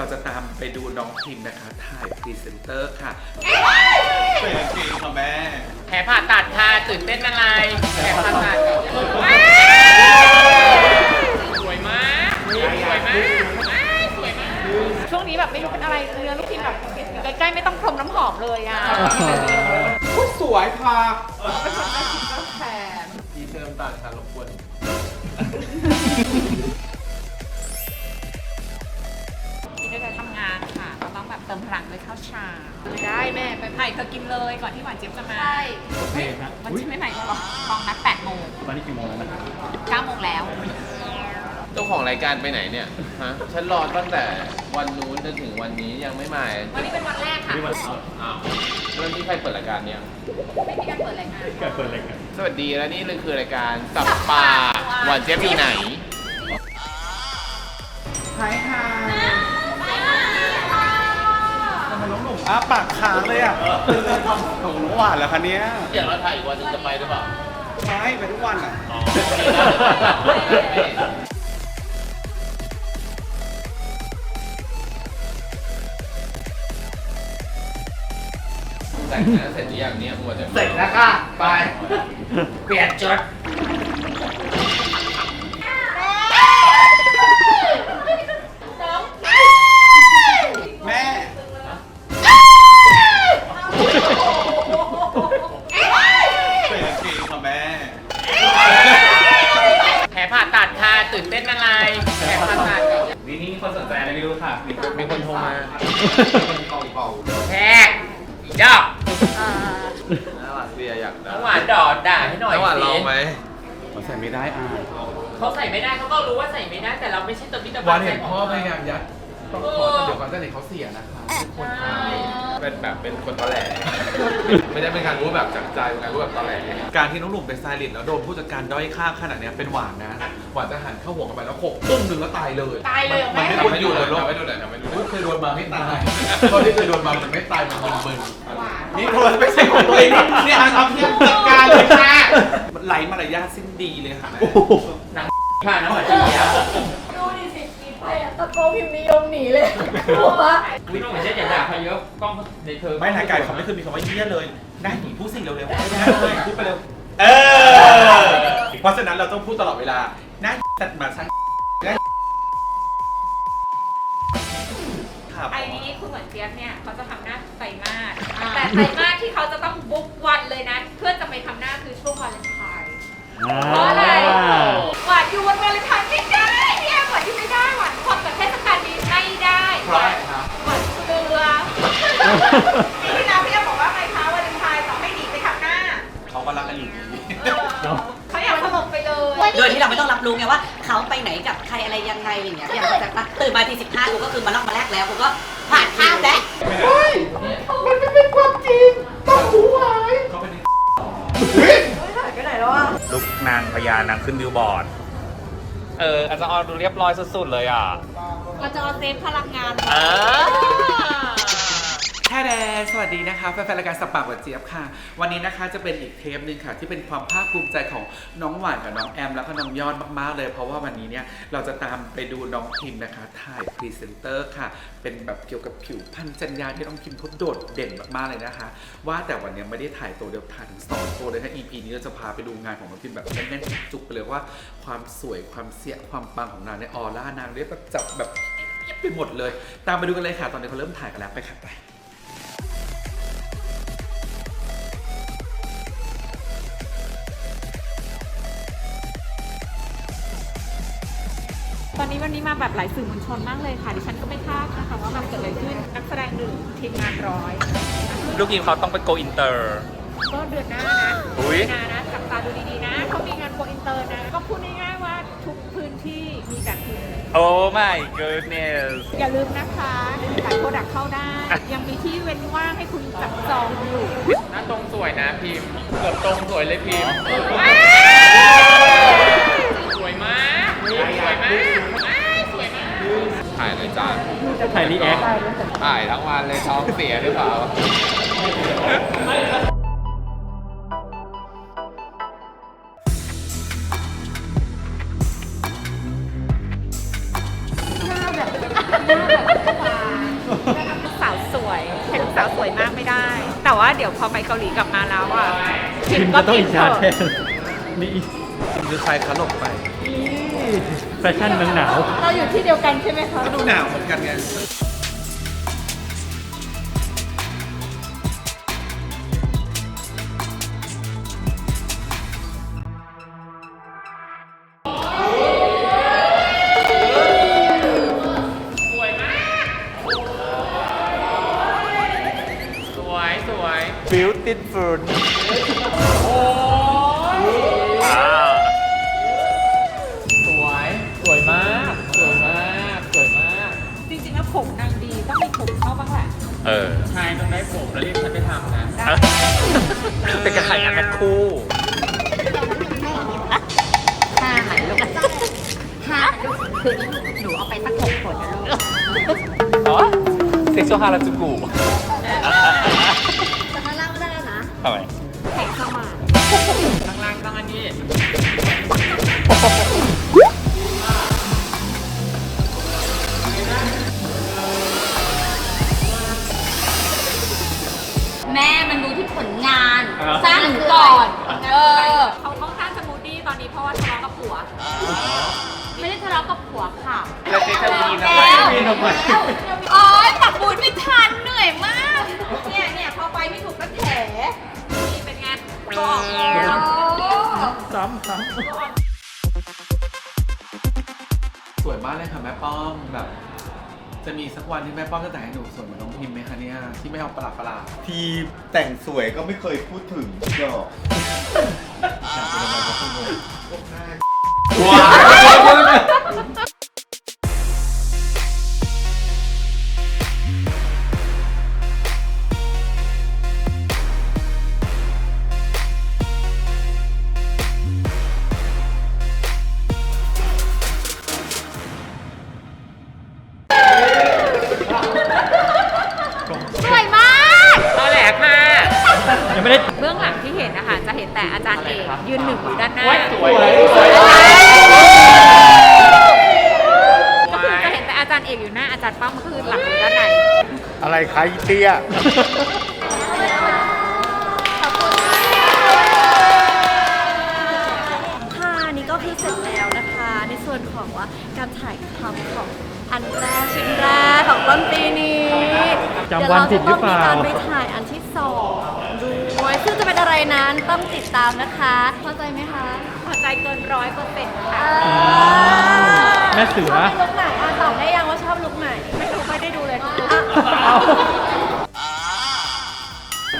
เราจะตามไปดูน้องพิมนะคะ ถ่ายพรีเซนเตอร์ค่ะเป็นจริงค่ะแม่ แผลผ่าตัดค่ะตื่นเต้นอะไรแผลผ่าตัดสวยมากสวยมากสวยมากช่วงนี้แบบไม่รู้เป็นอะไรเนื้อลูกทีมแบบใกล้ๆไม่ต้องพรมน้ำหอมเลยอะผู้สวยค่ะเป็นคนน่าคิดก็แทนดีเติมต่างค่ะรบกวน ต้องแบบเติมพลังด้วยข้าวชาไม่ได้แม่ไปไผ่เธอกินเลยก่อนที่หวานเจี๊ยบจะมา ใช่โอเคครับวันที่ไม่ใหม่ก็หรอลองนัด8โมงตอนนี้กี่โมงแล้วนะ9โมงแล้ว เจ้าของรายการไปไหนเนี่ย ฮะ ฉันรอตั้งแต่วันนู้นจนถึงวันนี้ยังไม่มาวันนี้เป็นวันแรกค่ะนี่วันอ้าวเริ่มที่ใครเปิดรายการเนี่ย ไม่มีการเปิดรายงานการเปิดรายการสวัสดีและนี่คือรายการสับปาหวานเจี๊ยบอยู่ไหน หายค่ อ้าปากค้างเลยอะของน้องหวานแล้วคะเนี้ยอย่างเราถ่ายอีกวันหนึงจะไปหรือเปล่า ไม่ไปทุกวันอะ อ๋อแต่งหน้าเสร็จหรือยังเนี่ยมัวแต่เสร็จแล้วค่ะ ไป เปลี่ยนชุด แพกอีดอกน่ารักเดียอยากน้องหวานดอดด่าให้หน่อยน้องหวานสิลองไหมเขาใส่ไม่ได้อะเขาใส่ไม่ได้เขาก็รู้ว่าใส่ไม่ได้แต่เราไม่ใช่ตัวพิตาหวานเห็นพ่อพยายามยัดต้องขอแต่เดี๋ยวก่อนจะเด็กเขาเสียนะคะ ทุกคนค่ะเป็นแบบเป็นคนตอแหลไม่ได้เป็นการรู้แบบจากใจเป็นการรู้แบบตอแหลการที่น้องหนุ่มเป็นสไตลิสต์แล้วโดนผู้จัดการด้อยค่าขนาดเนี้ยเป็นหวานนะหวานจะหันเข้าหัวกันไปแล้วโขกตุ้มหนึ่งแล้วตายเลยตายเลยเหรอมันแม่ไม่ควรอยู่บนโลกไม่ดูเลยไม่ดูเลยเคยโดนมาไม่ตายตอนที่เคยโดนมามันไม่ตายมันมึนหวานๆนี่โทรไม่ใช่ของตัวเองนี่อันเอาเพียงจัดการเลยค่ะไหลมารยาทสิ้นดีเลยค่ะผ่านน้ำหวานเจี๊ยบดูดิสิกินไปอะ ตะโกนพิมพ์นิยมหนีเลยกลัววิน้องเหมือนเช่นอย่าด่าเขาเยอะกล้องในเธอไม่ทางการเขาไม่เคยมีคำว่าเยี่ยเลยได้หนีพูดสิ่งเร็วๆได้เลยพูดไปเร็วเออเพราะฉะนั้นเราต้องพูดตลอดเวลาหน้าตัดมาช่างได้ครับไอ้นี้คุณเหมือนเจี๊ยบเนี่ยเขาจะทำหน้าไตรมาสแต่ไตรมาสที่เขาจะต้องบุ๊กวันเลยนะ เพื่อจะไปทำหน้าคือช่วงวาเลนไทน์เพราะอะไรหวานอยู่วันวาเลนไทน์ เพราะอะไรครับหวานเกลือปีที่แล้วพี่แอมบอกว่าไงคะวาเลนไทน์ต่อให้หนีไปทำหน้าเขาก็รักกันอยู่ดีเขาอยากสลบไปเลย โดยที่เราไม่ต้องรับรู้ไงว่า เขาไปไหนกับใครอะไรยังไงอย่างเงี้ยอย่างแต่ปะตื่นมาทีสิบห้ากูก็คือมาลอกมาแรกแล้วกูก็ผ่านข้ามแล้วเขาเป็นลุกนางพญานางขึ้นบิลบอร์ด เอออาจารย์ออดูเรียบร้อยสุดๆเลยอะ เราจะเอาเซฟพลังงานเออ แท้แดสวัสดีนะคะแฟนๆรายการสปากหวานเจี๊ยบค่ะ วันนี้นะคะจะเป็นอีกเทปหนึ่งค่ะ ที่เป็นความภาคภูมิใจของน้องหวานกับน้องแอม แล้วก็น้องยอดมากๆเลย เพราะว่าวันนี้เนี่ยเราจะตามไปดูน้องพิมนะคะ ถ่ายพรีเซนเตอร์ค่ะ เป็นแบบเกี่ยวกับผิวพรรณจัญญาที่น้องพิมเขาโดดเด่นมากๆเลยนะคะ ว่าแต่วันนี้ไม่ได้ถ่ายตัวเดียวถ่ายถึงสองตัวเลยนะ EP นี้เราจะพาไปดูงานของน้องพิมแบบแน่นๆจุกไปเลยว่าความสวยความเสียความปังของนางในออร่านางเรียกว่าจับแบบเยียบไปหมดเลย ตามไปดูกันเลยค่ะ ตอนนี้เขาเริ่มถ่ายกันแล้วไปค่ะไป ตอนนี้วันนี้มาแบบหลายสื่อมวลชนมากเลยค่ะดิฉันก็ไม่ทราบนะคะว่าแบบเกิดอะไรขึ้นนักแสดงหนึ่งทีมงานร้อยลูกทีมเขาต้องไปโกอินเตอร์ ก็เดือนหน้านะอุ๊ย เดือนหน้านะจับตาดูดีๆนะเขามีงานโกอินเตอร์นะ ก็พูดง่ายๆว่าทุกพื้นที่มีแต่คุณ โอ้ my goodness อย่าลืมนะคะขายโปรดักต์เข้าได้ ยังมีที่เว้นว่างให้คุณจับจองอยู่ หน้าตรงสวยนะพิมพ์เกือบตรงสวยเลยพิมพ์สวยมาก ถ่ายเลยจ้าถ่ายรีแอค ถ่ายทั้งวันเลยท้องเสียหรือเปล่า สาวสวยเห็นสาวสวยมากไม่ได้ แต่ว่าเดี๋ยวพอไปเกาหลีกลับมาแล้วอะพิมพ์ก็ต้องอิจฉาแทนนี่ หรือใครขลบไป แฟชั่นเมืองหนาว เราอยู่ที่เดียวกันใช่ไหมคะ ก็ดูหนาวเหมือนกันไงสวยสวยบิวติดฟูน เป็นการถ่ายงานกันคู่ห้าหันลูกห้าลูกคือหนูเอาไปสักหกคนนะลูกอ๋อเซ็กชวลฮาราจูกุแต่ข้างล่างไม่ได้นะทำไมแข่งเข้ามาข้างล่างต้องอันนี้ ก่อน เออ เขาค่อนข้างสมูทตี้ตอนนี้เพราะว่าทะเลาะกับผัว ไม่ได้ทะเลาะกับผัวค่ะแล้วเจ๊จะมีทำไมแล้วมีทำไมโอ๊ยปักบูดไม่ทันเหนื่อยมาก เนี่ยเนี่ยพอไปไม่ถูกก็แถนี่เป็นไงบอกแล้วซ้ำซ้ำสวยมากเลยค่ะแม่ป้อมแบบ จะมีสักวันที่แม่ป้อมจะแต่งให้หนูสวยเหมือนน้องพิมพ์ไหมคะเนี่ยที่ไม่เอาประหลาดประหลาดทีแต่งสวยก็ไม่เคยพูดถึงดอกอยาก จารย์ป้อมก็คือหลังอยู่ด้านในอะไรใครเตี้ย ค่ะนี่ก็คือเสร็จแล้วนะคะ ในส่วนของว่าการถ่ายทำของอันแรกชิ้นแรกของต้นปีนี้จำวันผิดหรือเปล่า ดี๋ยวเราจะต้องมีการไปถ่ายอันที่สองด้วยซึ่งจะเป็นอะไรนั้นต้องติดตามนะคะเข้าใจไหมคะ พอใจเกินร้อยเปอร์เซ็นต์ค่ะ แม่เสือชอบลุกไหนอะตอบได้ยังว่าชอบลุกไหน ไม่รู้ไม่ได้ดูเลย เอา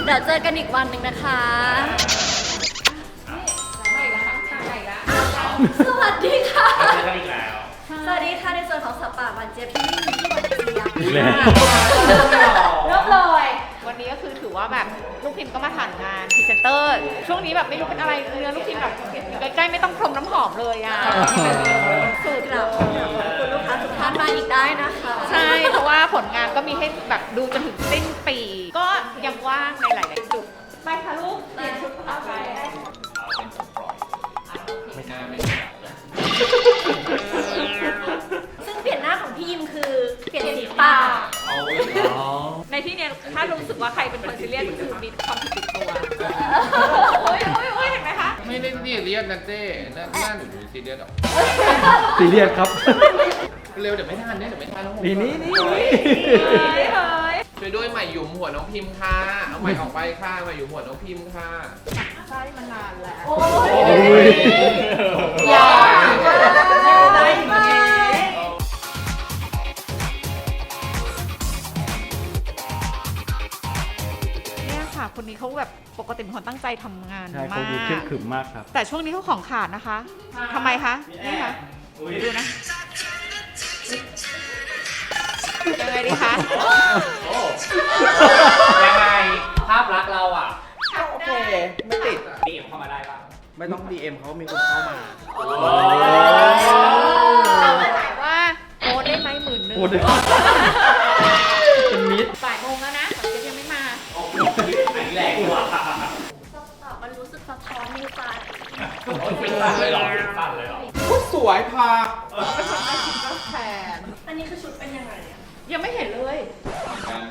เดี๋ยวเจอกันอีกวันหนึ่งนะคะไม่ละไม่ละสวัสดีค่ะสวัสดีค่ะในส่วนของสับปะวันเจี๊ยบที่ไม่มีที่วันเจี๊ยบอีกแล้ว เริ่มเลย วันนี้ก็คือถือว่าแบบลูกพิมพ์ก็มาถ่ายงานพรีเซนเตอร์ ช่วงนี้แบบไม่รู้เป็นอะไรเนื้อลูกพิมพ์แบบอยู่ใกล้ๆไม่ต้องพรมน้ำหอมเลยอะสูตรเราขอบคุณลูกค้าทุกท่านมาอีกได้นะคะ ใช่ เพราะว่าผลงานก็มีให้แบบดูจนถึงสิ้นปี ก็ ยังว่างในหลาย ๆ จุด ไปค่ะลูกเปลี่ยนชุดผ้าไปไม่น่าไม่น่าซึ่งเปลี่ยนหน้าของพี่ยิมคือเปลี่ยนสีปากในที่เนี้ยถ้ารู้สึกว่าใครเป็นคนซีเรียสก็คือมีความผิดติดตัวโอ้ยโอ้ยโอ้ยเห็นไหมคะ ไม่ได้ซีเรียสนะเจ้หน้าหน้าหนูดูซีเรียสหรอกซีเรียสครับ เร็วเดี๋ยวไม่ทันเนี่ยเดี๋ยวไม่ทันแล้วผมนี่นี่นี่ เฮ้ยเฮ้ย ช่วยด้วยใหม่หยุมหัวน้องพิมพ์ค่ะเอาใหม่ออกไปค่ะใหม่หยุมหัวน้องพิมพ์ค่ะใช่มานานแล้ว โอ้ยอย่าได้ไหมเนี่ยค่ะ คนนี้เขาแบบปกติเป็นคนตั้งใจทำงานใช่มาเขาดูเคร่งกขรึมมากครับ แต่ช่วงนี้เขาของขาดนะคะทำไมคะ นี่คะดูนะ ยังไงดีคะยังไงภาพลักษณ์เราอะโอเค ไม่ติด ดีเข้ามาได้ป่ะไม่ต้อง DM เขามีคนเข้ามา เอามาถามว่าโอนได้ไหมหมื่นหนึ่งโอนได้เป็นมิตรบ่ายโมงแล้วนะขวัญเจี๊ยบยังไม่มาอันนี้แรงกว่ามันรู้สึกสะท้อนในใจเป็นสั้นเลยเหรอเป็นสั้นเลยเหรอสวยพาเป็นคนได้ชิมก็แทนอันนี้คือชุดเป็นยังไงอะ ยังไม่เห็นเลย กัน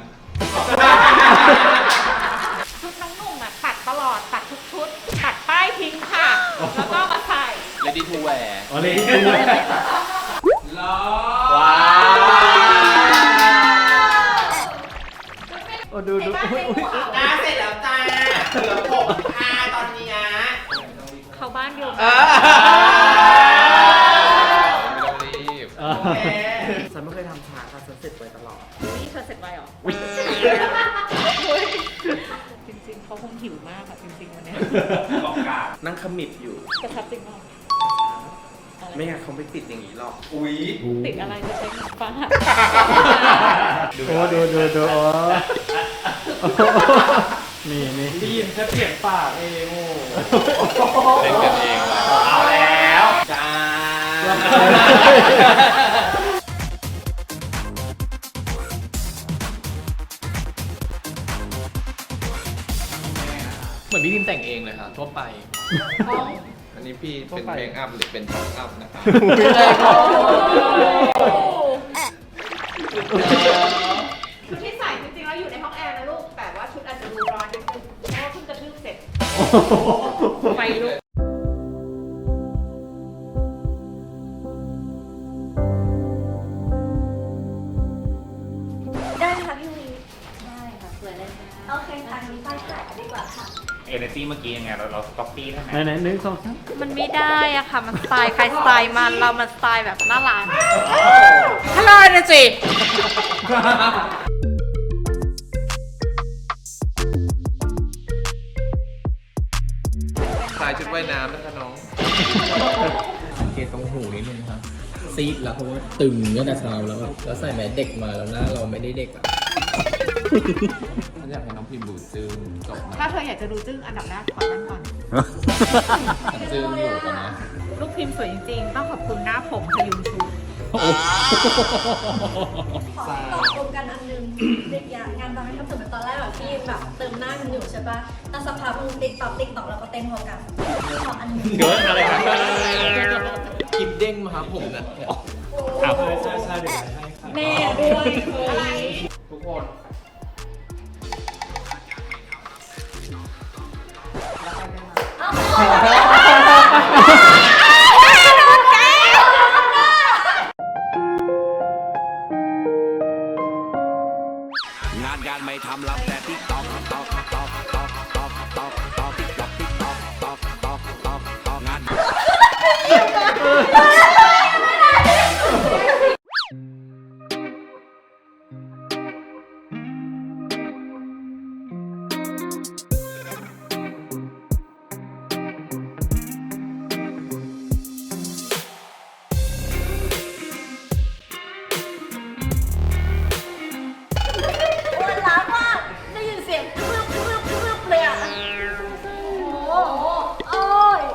ชุดน้องนุ่มอะตัดตลอดตัดทุกชุด ตัดป้ายทิ้งค่ะ แล้วก็มาใส่ เลดี้ทูแวร์อ๋อเลยที่ด้วยล้อว้าวโอ้ดูดูอุ๊ยอุ๊ยอุ๊ยหน้าเสร็จแล้วจ้าเหลือผมห้าตอนเนี้ย เขาบ้านเดียวกัน ไม่ต้องรีบ เออโอเค ฉันไม่เคยทำ จริงๆเขาคงหิวมากค่ะจริงๆวันเนี้ยบอกกานั่งขมิบอยู่ กระชับจริงป่ะไม่งั้นเขาไม่ติดอย่างนี้หรอก อุ้ยติดอะไรจะใช้งินฟ้าโอ้ดูดูดูอ๋อนี่นี่ได้ยินแค่เสียงปากเองโอ้เล่นกันเองว่ะเอาแล้วจ้า มือนพี่พิมแต่งเองเลยครับทั่วไป อันนี้พี่เป็นเพลงอัพหรือเป็นช็อตอัพนะครับ ชุดที่ใส่จริงๆแล้วอยู่ในห้องแอร์นะลูก แต่ว่าชุดอาจจะดูร้อนนิดนึงเพราะว่าเพิ่งกระทืบเสร็จไฟ ได้ไหมไหนไหนหนึ่งสองสามมันไม่ได้อะค่ะ มันสไตล์ใครสไตล์มันเรามันสไตล์แบบน่ารักฮัลโหลนะจิสายชุดว่ายน้ำนะคะน้อง สังเกตตรงหูนิดนึงครับซีดแล้วเพราะว่าตึงตั้งแต่เช้าแล้วอะแล้วใส่แมสเด็กมาแล้วหน้าเราไม่ได้เด็กอะ ฉันอยากให้น้องพิมพ์ดูจึงจบนะถ้าเธออยากจะดูจึ้งอันดับแรกขอนั่นก่อนจึงอยู่กันนะลูกพิมพ์สวยจริงๆ ต้องขอบคุณหน้าผมพยุงชูขอตอบตรงกันอันนึงเด็กอย่างงานบางครั้งเหมือนตอนแรกแบบพี่แบบเติมหน้ากันอยู่ใช่ปะแต่สักพักมึงติ๊กตอกติ๊กตอกแล้วก็เต้นพอกันขออันนึงเดี๋ยวอะไรครับคลิปเด้งมาครับผมนะใช่ใช่ใช่เดี๋ยวให้ค่ะแม่ด้วยอะไรทุกคน งานการไม่ทำรับแต่ติ๊กตอกตอกตอกตอกตอกตอกตอกติ๊กตอกติ๊กตอกตอกตอกตอกตอกงาน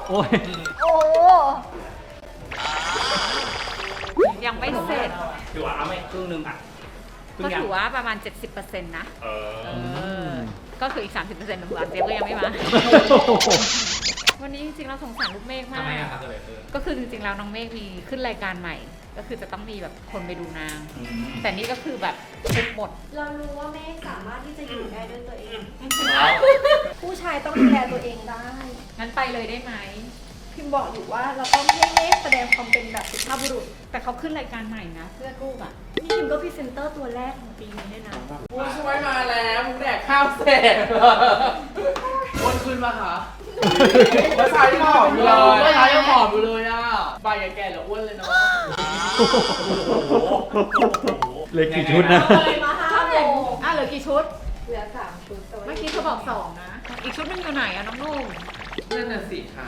โอ้ยโอ้โหยังไม่เสร็จ ถือว่าเอาไม่ครึ่งหนึงอะครึ่ก็งยังถือว่าประมาณ 70%นะเออ เออก็คืออีก 30%ของหลานเจ๊ยบก็ยังไม่มา วันนี้จริงๆเราสงสารลูกเมฆมาทำไมก อะครับเลยเออก็คือจริงๆแล้วน้องเมฆมีขึ้นรายการใหม่ ก็คือจะต้องมีแบบคนไปดูนาง แต่นี่ก็คือแบบทุบหมด เรารู้ว่าแม่สามารถที่จะอยู่ได้ด้วยตัวเอง ผู้ชายต้องดูแลตัวเองได้ งั้นไปเลยได้ไหม พิมบอกอยู่ว่าเราต้องให้แม่แสดงความเป็นแบบสุภาพบุรุษ แต่เขาขึ้นรายการใหม่นะเพื่อลูกอะ นี่พิมก็พรีเซนเตอร์ตัวแรกของปีนี้ด้วยนะ ผู้ช่วยมาแล้วมึงแดกข้าวเสร็จอ้วนขึ้นปะคะเมื่อเช้ายังผอมอยู่เลยเมื่อเช้ายังผอมอยู่เลยอะไปกับแกเหลืออ้วนเลยเนาะ เหล็กกี่ชุดนะเลยมาห้าโมงอะเหลือกี่ชุด เหลือสามชุดตัวเมื่อกี้เธอบอกสองนะ อีกชุดหนึงอยู่ไหนอะน้องนุ่มนั่นน่ะสิคะ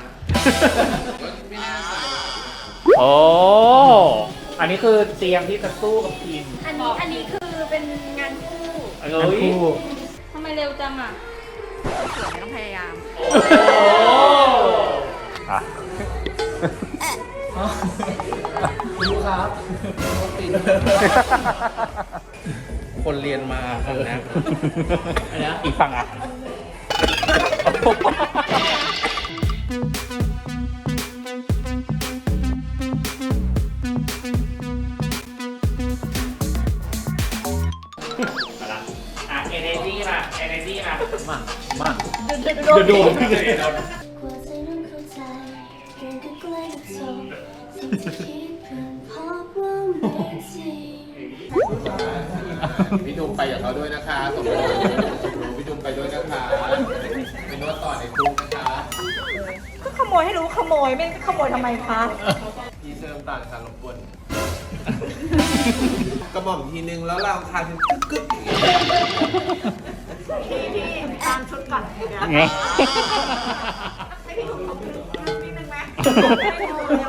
ไม่น่าใส่โอ้ อันนี้คือเตรียมที่จะสู้กับทีมอันนี้อันนี้คือเป็นงานคู่เอ้อันยคู่ทำไมเร็วจังอะสวยไม่ต้องพยายาม โอะ คนเรียนมาคณะอีกฝั่งอะมาละอะ energy มา energy มามามาเดี๋ยวเดี๋ยวเดี๋ยวโดน พี่ดุมไปกับเขาด้วยนะคะส่งพี่ดุมไปด้วยนะคะไปนวดต่อในคุกนะคะก็ขโมยให้รู้ขโมยไม่ขโมยทำไมคะพี่เสริมต่างการรบกวนกระหม่อมทีนึงแล้วเราคาถึงกึกกึกอย่างเงี้ยพี่พี่ตามชุดก่อนเดี๋ยวให้พี่ถูกขอบคุณนิดนึงไหมมี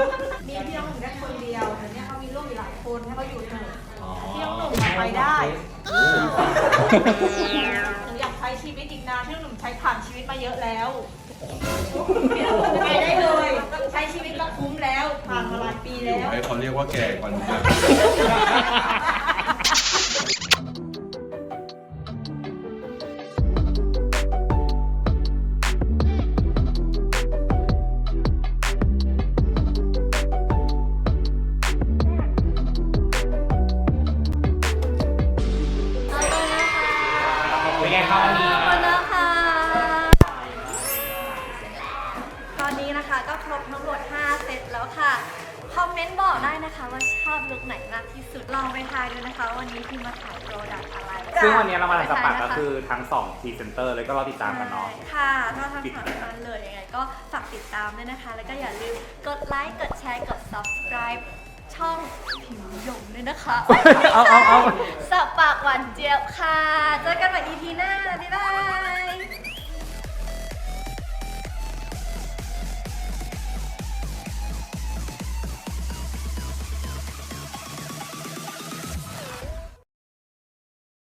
หนูอยากใช้ชีวิตอีกนานที่หนุ่มใช้ผ่านชีวิตมาเยอะแล้วพี่น้องหนุ่มไปได้เลยใช้ชีวิตก็คุ้มแล้วผ่านมาหลายปีแล้ว ไว้เขาเรียกว่าแก่กว่านี้เป็ มาขายโปรดักต์อะไรซึ่งวันนี้เรามาทำสปักไปทยก็นะะคือทั้ง2พรีเซนเตอร์เลยก็รอติดตามกันเนาะ ค่ะก็ทั้งสองท่านเลยยังไงก็ฝากติดตามด้วยนะคะ แล้วก็อย่าลืมกดไลค์ กดแชร์ กด subscribe ช่องผิวหยงด้วยนะคะเอาเอาเอาสับปากหวานเจี๊ยบค่ะ เจอกันใหม่ EP หน้า บ๊ายบาย